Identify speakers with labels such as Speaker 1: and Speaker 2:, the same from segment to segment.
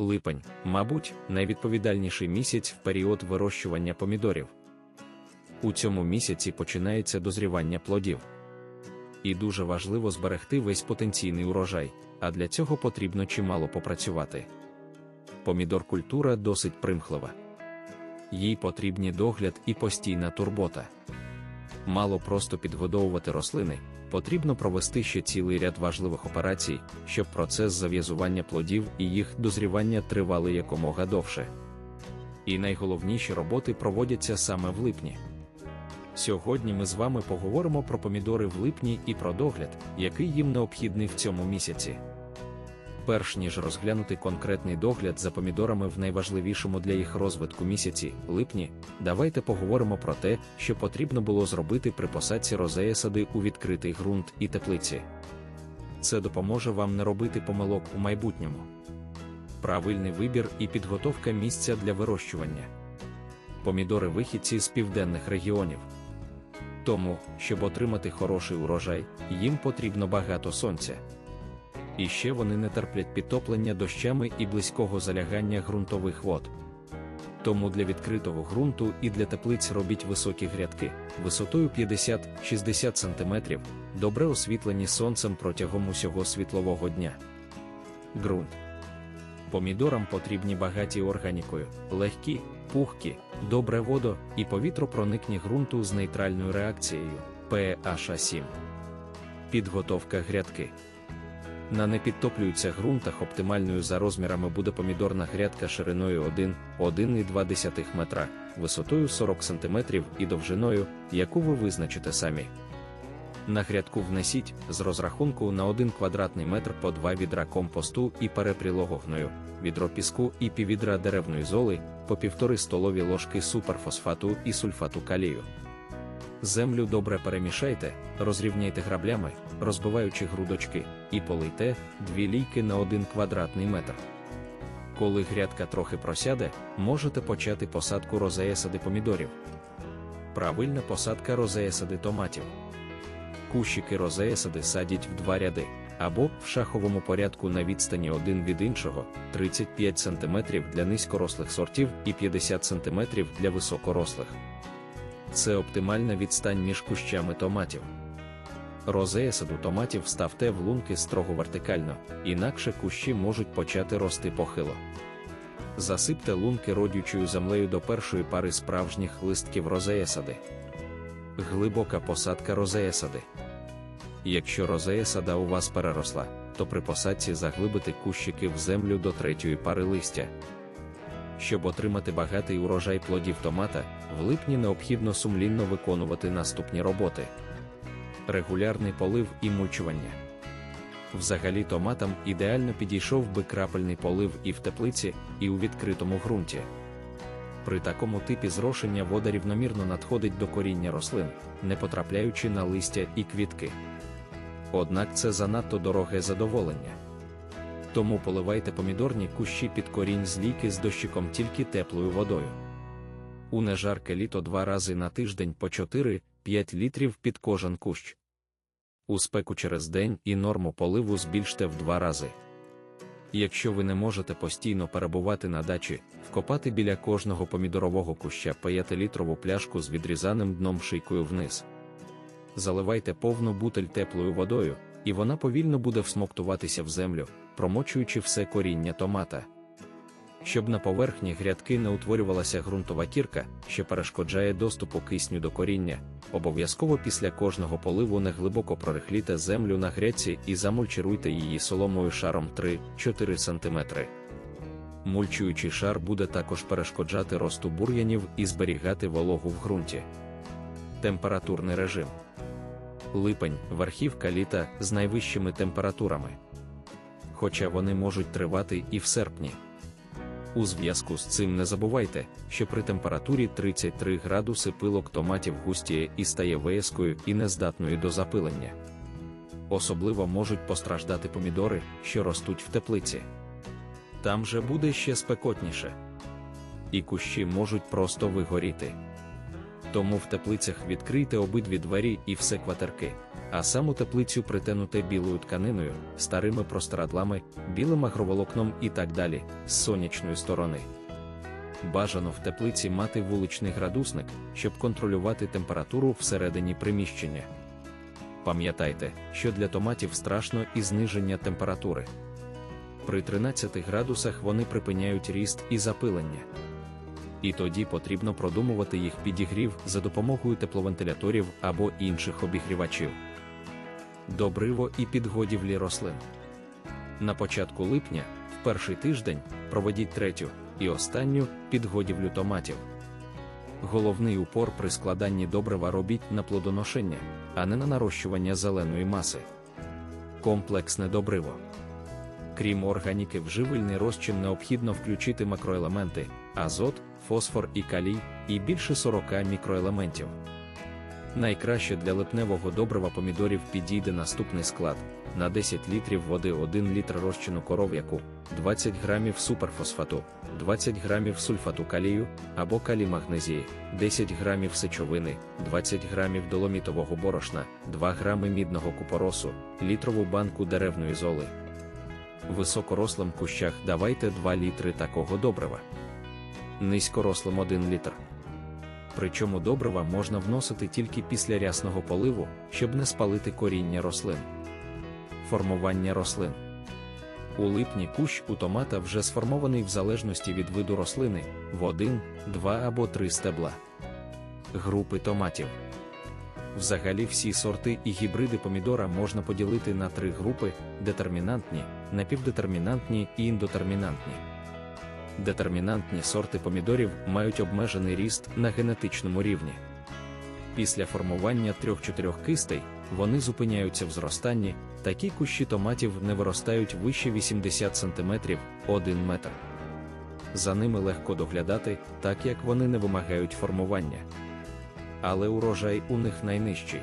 Speaker 1: Липень, мабуть, найвідповідальніший місяць в період вирощування помідорів. У цьому місяці починається дозрівання плодів. І дуже важливо зберегти весь потенційний урожай, а для цього потрібно чимало попрацювати. Помідор культура досить примхлива. Їй потрібні догляд і постійна турбота. Мало просто підгодовувати рослини, потрібно провести ще цілий ряд важливих операцій, щоб процес зав'язування плодів і їх дозрівання тривали якомога довше. І найголовніші роботи проводяться саме в липні. Сьогодні ми з вами поговоримо про помідори в липні і про догляд, який їм необхідний в цьому місяці. Перш ніж розглянути конкретний догляд за помідорами в найважливішому для їх розвитку місяці липні, давайте поговоримо про те, що потрібно було зробити при посадці розея сади у відкритий ґрунт і теплиці. Це допоможе вам не робити помилок у майбутньому. Правильний вибір і підготовка місця для вирощування. Помідори вихідці з південних регіонів. Тому, щоб отримати хороший урожай, їм потрібно багато сонця. І ще вони не терплять підтоплення дощами і близького залягання ґрунтових вод. Тому для відкритого ґрунту і для теплиць робіть високі грядки висотою 50-60 см, добре освітлені сонцем протягом усього світлового дня. Ґрунт. Помідорам потрібні багаті органікою, легкі, пухкі, добре водо і повітропроникні ґрунту з нейтральною реакцією pH 7. Підготовка грядки. На непідтоплюються ґрунтах оптимальною за розмірами буде помідорна грядка шириною 1-1,2 метра, висотою 40 см і довжиною, яку ви визначите самі. На грядку внесіть з розрахунку на 1 квадратний метр по 2 відра компосту і перепрілого гною, відро піску і піввідра деревної золи, по півтори столові ложки суперфосфату і сульфату калію. Землю добре перемішайте, розрівняйте граблями, розбиваючи грудочки, і полийте 2 лійки на 1 квадратний метр. Коли грядка трохи просяде, можете почати посадку розеясади помідорів. Правильна посадка розеясади томатів. Кущики розеясади садять в два ряди, або в шаховому порядку на відстані один від іншого 35 см для низькорослих сортів і 50 см для високорослих. Це оптимальна відстань між кущами томатів. Розея саду томатів ставте в лунки строго вертикально, інакше кущі можуть почати рости похило. Засипте лунки родючою землею до першої пари справжніх листків розеясади. Глибока посадка розеясади. Якщо розеясада у вас переросла, то при посадці заглибити кущики в землю до третьої пари листя. Щоб отримати багатий урожай плодів томата, в липні необхідно сумлінно виконувати наступні роботи: регулярний полив і мульчування. Взагалі томатам ідеально підійшов би крапельний полив і в теплиці, і у відкритому ґрунті. При такому типі зрошення вода рівномірно надходить до коріння рослин, не потрапляючи на листя і квітки. Однак це занадто дороге задоволення. Тому поливайте помідорні кущі під корінь з ліки з дощиком тільки теплою водою. У нежарке літо два рази на тиждень по 4-5 літрів під кожен кущ. У спеку через день і норму поливу збільште в два рази. Якщо ви не можете постійно перебувати на дачі, вкопати біля кожного помідорового куща 5-літрову пляшку з відрізаним дном шийкою вниз. Заливайте повну бутель теплою водою, і вона повільно буде всмоктуватися в землю, промочуючи все коріння томата. Щоб на поверхні грядки не утворювалася ґрунтова кірка, що перешкоджає доступу кисню до коріння, обов'язково після кожного поливу неглибоко прорихліте землю на грядці і замульчируйте її соломою шаром 3-4 см. Мульчуючий шар буде також перешкоджати росту бур'янів і зберігати вологу в ґрунті. Температурний режим липень верхівка літа з найвищими температурами. Хоча вони можуть тривати і в серпні. У зв'язку з цим не забувайте, що при температурі 33 градуси пилок томатів густіє і стає вияскою і нездатною до запилення. Особливо можуть постраждати помідори, що ростуть в теплиці. Там же буде ще спекотніше. І кущі можуть просто вигоріти. Тому в теплицях відкрийте обидві двері і все кватерки, а саму теплицю притенуте білою тканиною, старими простирадлами, білим агроволокном і так далі, з сонячної сторони. Бажано в теплиці мати вуличний градусник, щоб контролювати температуру всередині приміщення. Пам'ятайте, що для томатів страшно і зниження температури. При 13 градусах вони припиняють ріст і запилення. І тоді потрібно продумувати їх підігрів за допомогою тепловентиляторів або інших обігрівачів. Добриво і підгодівлі рослин. На початку липня, в перший тиждень, проведіть третю і останню підгодівлю томатів. Головний упор при складанні добрива робіть на плодоношення, а не на нарощування зеленої маси. Комплексне добриво. Крім органіки, в живильний розчин необхідно включити макроелементи, азот, фосфор і калій, і більше 40 мікроелементів. Найкраще для липневого добрива помідорів підійде наступний склад: на 10 літрів води 1 літр розчину коров'яку, 20 грамів суперфосфату, 20 грамів сульфату калію або калій магнезії, 10 грамів сечовини, 20 грамів доломітового борошна, 2 грами мідного купоросу, літрову банку деревної золи. Високорослим кущах давайте 2 літри такого добрива. Низькорослим 1 літр. Причому добрива можна вносити тільки після рясного поливу, щоб не спалити коріння рослин. Формування рослин. У липні кущ у томата вже сформований в залежності від виду рослини в 1, 2 або 3 стебла. Групи томатів. Взагалі всі сорти і гібриди помідора можна поділити на три групи: детермінантні, напівдетермінантні і індотермінантні. Детермінантні сорти помідорів мають обмежений ріст на генетичному рівні. Після формування 3-4 кистей вони зупиняються в зростанні, такі кущі томатів не виростають вище 80 см 1 метр. За ними легко доглядати, так як вони не вимагають формування. Але урожай у них найнижчий.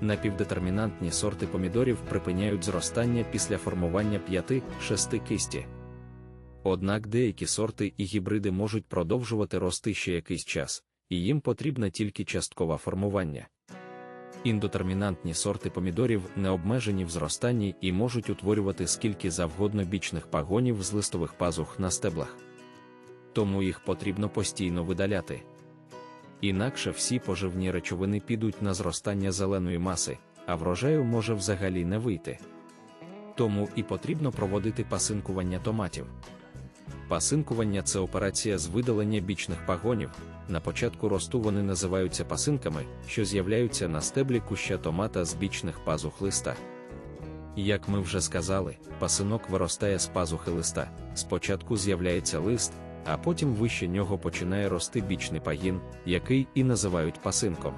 Speaker 1: Напівдетермінантні сорти помідорів припиняють зростання після формування 5-6 кисті. Однак деякі сорти і гібриди можуть продовжувати рости ще якийсь час, і їм потрібне тільки часткове формування. Індотермінантні сорти помідорів не обмежені в зростанні і можуть утворювати скільки завгодно бічних пагонів з листових пазух на стеблах. Тому їх потрібно постійно видаляти. Інакше всі поживні речовини підуть на зростання зеленої маси, а врожаю може взагалі не вийти. Тому і потрібно проводити пасинкування томатів. Пасинкування це операція з видалення бічних пагонів. На початку росту вони називаються пасинками, що з'являються на стеблі куща томата з бічних пазух листа. Як ми вже сказали, пасинок виростає з пазухи листа. Спочатку з'являється лист, а потім вище нього починає рости бічний пагін, який і називають пасинком.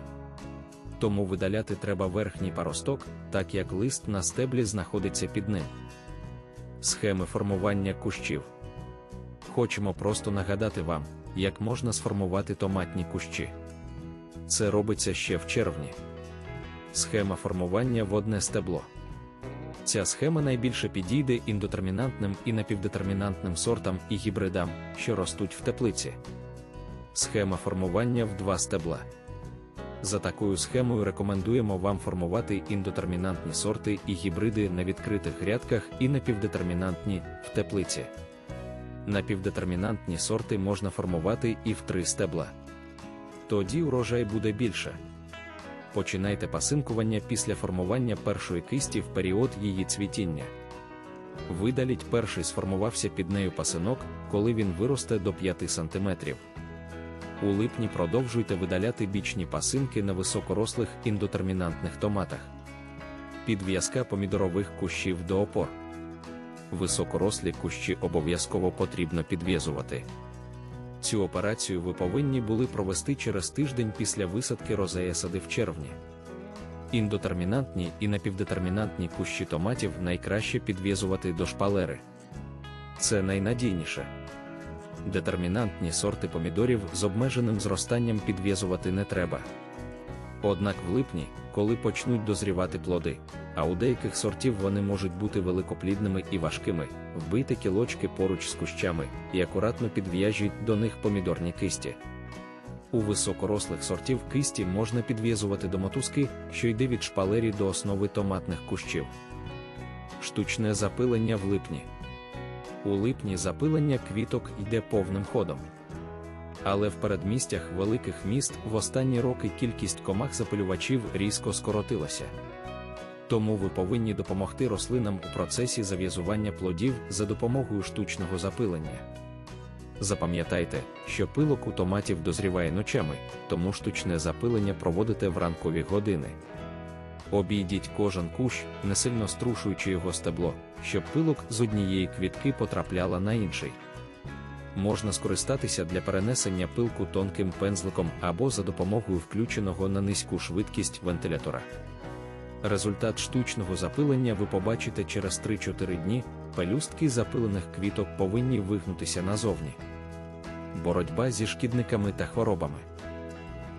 Speaker 1: Тому видаляти треба верхній паросток, так як лист на стеблі знаходиться під ним. Схеми формування кущів. Хочемо просто нагадати вам, як можна сформувати томатні кущі. Це робиться ще в червні. Схема формування в одне стебло. Ця схема найбільше підійде індотермінантним і напівдетермінантним сортам і гібридам, що ростуть в теплиці. Схема формування в два стебла. За такою схемою рекомендуємо вам формувати індотермінантні сорти і гібриди на відкритих грядках і напівдетермінантні в теплиці. Напівдетермінантні сорти можна формувати і в три стебла. Тоді урожай буде більше. Починайте пасинкування після формування першої кисті в період її цвітіння. Видаліть перший сформувався під нею пасинок, коли він виросте до 5 см. У липні продовжуйте видаляти бічні пасинки на високорослих індотермінантних томатах. Підв'язка помідорових кущів до опор високорослі кущі обов'язково потрібно підв'язувати. Цю операцію ви повинні були провести через тиждень після висадки розея сади в червні. Індотермінантні і напівдетермінантні кущі томатів найкраще підв'язувати до шпалери. Це найнадійніше. Детермінантні сорти помідорів з обмеженим зростанням підв'язувати не треба. Однак в липні, коли почнуть дозрівати плоди, а у деяких сортів вони можуть бути великоплідними і важкими, вбийте кілочки поруч з кущами і акуратно підв'яжіть до них помідорні кисті. У високорослих сортів кисті можна підв'язувати до мотузки, що йде від шпалері до основи томатних кущів. Штучне запилення в липні. У липні запилення квіток йде повним ходом. Але в передмістях великих міст в останні роки кількість комах-запилювачів різко скоротилася. Тому ви повинні допомогти рослинам у процесі зав'язування плодів за допомогою штучного запилення. Запам'ятайте, що пилок у томатів дозріває ночами, тому штучне запилення проводите в ранкові години. Обійдіть кожен кущ, не сильно струшуючи його стебло, щоб пилок з однієї квітки потрапляла на інший. Можна скористатися для перенесення пилку тонким пензликом або за допомогою включеного на низьку швидкість вентилятора. Результат штучного запилення ви побачите через 3-4 дні, пелюстки запилених квіток повинні вигнутися назовні. Боротьба зі шкідниками та хворобами.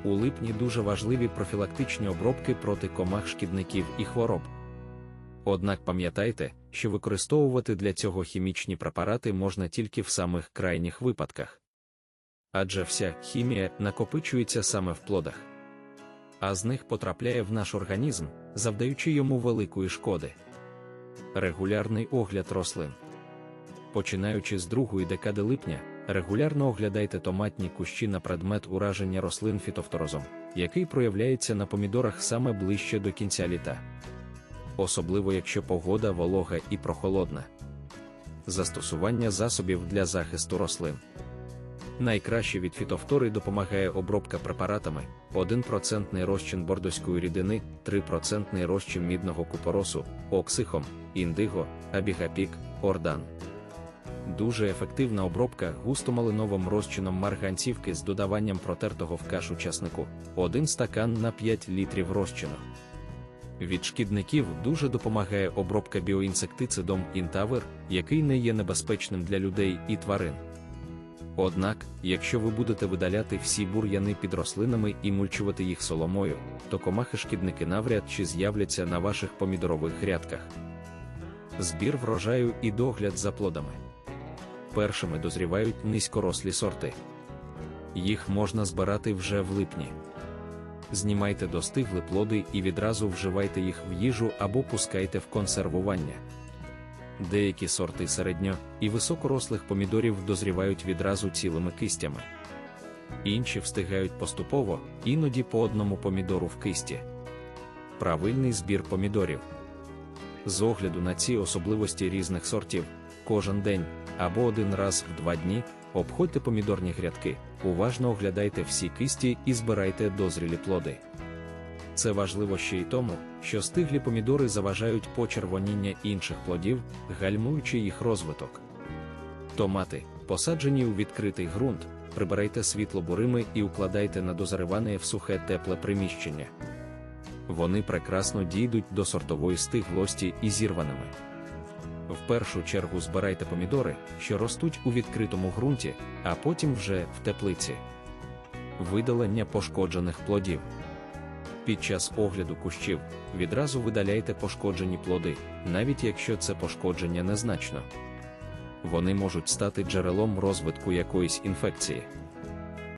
Speaker 1: У липні дуже важливі профілактичні обробки проти комах шкідників і хвороб. Однак пам'ятайте, що використовувати для цього хімічні препарати можна тільки в самих крайніх випадках. Адже вся хімія накопичується саме в плодах, а з них потрапляє в наш організм, завдаючи йому великої шкоди. Регулярний огляд рослин. Починаючи з другої декади липня, регулярно оглядайте томатні кущі на предмет ураження рослин фітофторозом, який проявляється на помідорах саме ближче до кінця літа. Особливо якщо погода волога і прохолодна. Застосування засобів для захисту рослин. Найкраще від фітофтори допомагає обробка препаратами 1% розчин бордоської рідини, 3% розчин мідного купоросу, оксихом, індиго, абігапік, ордан. Дуже ефективна обробка густомалиновим розчином марганцівки з додаванням протертого в кашу часнику 1 стакан на 5 літрів розчину. Від шкідників дуже допомагає обробка біоінсектицидом інтавер, який не є небезпечним для людей і тварин. Однак, якщо ви будете видаляти всі бур'яни під рослинами і мульчувати їх соломою, то комахи-шкідники навряд чи з'являться на ваших помідорових грядках. Збір врожаю і догляд за плодами. Першими дозрівають низькорослі сорти. Їх можна збирати вже в липні. Знімайте достигли плоди і відразу вживайте їх в їжу або пускайте в консервування. Деякі сорти середньо і високорослих помідорів дозрівають відразу цілими кистями. Інші встигають поступово, іноді по одному помідору в кисті. Правильний збір помідорів. З огляду на ці особливості різних сортів, кожен день або один раз в два дні обходьте помідорні грядки, уважно оглядайте всі кисті і збирайте дозрілі плоди. Це важливо ще й тому, що стиглі помідори заважають почервоніння інших плодів, гальмуючи їх розвиток. Томати, посаджені у відкритий ґрунт, прибирайте світло бурими і укладайте на дозариване в сухе тепле приміщення. Вони прекрасно дійдуть до сортової стиглості і зірваними. В першу чергу збирайте помідори, що ростуть у відкритому ґрунті, а потім вже в теплиці. Видалення пошкоджених плодів. Під час огляду кущів відразу видаляйте пошкоджені плоди, навіть якщо це пошкодження незначно. Вони можуть стати джерелом розвитку якоїсь інфекції.